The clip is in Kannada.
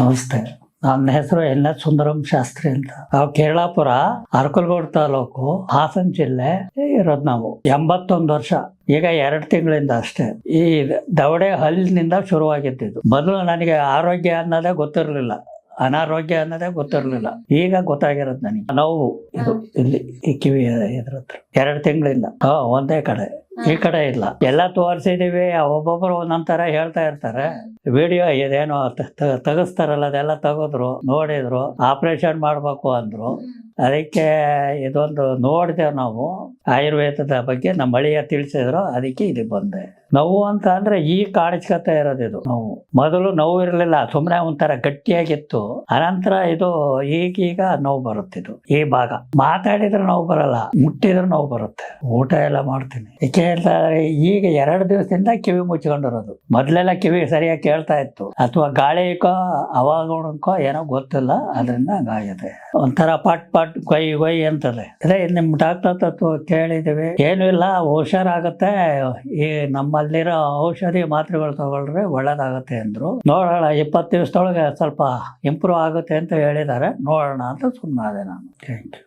ನಮಸ್ತೆ. ನನ್ನ ಹೆಸರು ಎನ್ ಎಸ್ ಸುಂದರಂ ಶಾಸ್ತ್ರಿ ಅಂತ. ನಾವು ಕೇರಳಾಪುರ, ಅರಕಲ್ಗೋಡ್ ತಾಲೂಕು, ಹಾಸನ ಜಿಲ್ಲೆ ಇರೋದು ನಾವು. ಎಂಬತ್ತೊಂದು ವರ್ಷ. ಈಗ ಎರಡು ತಿಂಗಳಿಂದ ಅಷ್ಟೇ. ಈ ದವಡೆ ಹಲ್ಲಿನಿಂದ ಶುರುವಾಗಿದ್ದು ಮೊದಲು ನನಗೆ ಆರೋಗ್ಯ ಅನ್ನೋದೇ ಗೊತ್ತಿರಲಿಲ್ಲ. ಅನಾರೋಗ್ಯ ಅನ್ನೋದೇ ಗೊತ್ತಿರಲಿಲ್ಲ. ಈಗ ಗೊತ್ತಾಗಿರೋದು ನನಗೆ. ನೋವು ಇದು ಇಲ್ಲಿ ಈ ಕಿವಿ ಇದ್ರ ಹತ್ರ ಎರಡು ತಿಂಗಳಿಂದ. ಒಂದೇ ಕಡೆ. ಈ ಕಡೆ ಇಲ್ಲ. ಎಲ್ಲ ತೋರಿಸಿದೀವಿ, ಒಬ್ಬೊಬ್ರು ಒಂದೊಂದ್ ತರ ಹೇಳ್ತಾ ಇರ್ತಾರೆ. ವಿಡಿಯೋ ಇದೇನೋ ತೆಗಿಸ್ತಾರಲ್ಲ, ಅದೆಲ್ಲ ತೆಗೆದ್ರು, ನೋಡಿದ್ರು, ಆಪರೇಷನ್ ಮಾಡ್ಬೇಕು ಅಂದ್ರು. ಅದಕ್ಕೆ ಇದೊಂದು ನೋಡಿದೆವು ನಾವು, ಆಯುರ್ವೇದದ ಬಗ್ಗೆ ನಮ್ಮ ಅಳಿಯ ತಿಳಿಸಿದ್ರು, ಅದಕ್ಕೆ ಇದು ಬಂದೆ. ನೋವು ಅಂತ ಅಂದ್ರೆ ಈ ಕಾಣಿಸ್ಕೊತಾ ಇರೋದು ಇದು ನೋವು. ಮೊದಲು ನೋವು ಇರಲಿಲ್ಲ ಸುಮ್ಮನೆ ಒಂಥರ ಗಟ್ಟಿಯಾಗಿತ್ತು. ಅನಂತರ ಇದು ಈಗೀಗ ನೋವು ಬರುತ್ತಿದ್ದು ಈ ಭಾಗ. ಮಾತಾಡಿದ್ರೆ ನೋವು ಬರಲ್ಲ, ಮುಟ್ಟಿದ್ರೆ ನೋವು ಬರುತ್ತೆ. ಊಟ ಎಲ್ಲ ಮಾಡ್ತೀನಿ. ಏಕೆ ಹೇಳ್ತಾರೆ ಈಗ ಎರಡು ದಿವಸದಿಂದ ಕಿವಿ ಮುಚ್ಕೊಂಡಿರೋದು. ಮೊದಲೆಲ್ಲ ಕಿವಿ ಸರಿಯಾಗಿ ಕೇಳ್ತಾ ಇತ್ತು. ಅಥವಾ ಗಾಳಿಕೋ ಅವಾಗಕೋ ಏನೋ ಗೊತ್ತಿಲ್ಲ ಅದರಿಂದ ಹಂಗಾಗಿದೆ. ಒಂಥರ ಪಟ್ ಪಟ್ ಕೊಯ್ ಕೊಯ್ ಅಂತದೆ. ಅದೇ ನಿಮ್ ಡಾಕ್ಟರ್ ಹತ್ರ ಕೇಳಿದೀವಿ ಏನು ಇಲ್ಲ, ಹುಷಾರಾಗುತ್ತೆ. ಈ ನಮ್ಮಲ್ಲಿರೋ ಔಷಧಿ ಮಾತ್ರೆಗಳು ತಗೊಳ್ರೆ ಒಳ್ಳೇದಾಗುತ್ತೆ ಅಂದ್ರು. ನೋಡೋಣ, ಇಪ್ಪತ್ತು ದಿವಸದೊಳಗೆ ಸ್ವಲ್ಪ ಇಂಪ್ರೂವ್ ಆಗುತ್ತೆ ಅಂತ ಹೇಳಿದ್ದಾರೆ. ನೋಡೋಣ ಅಂತ ಸುಮ್ಮನಾದೆ ನಾನು. Thank you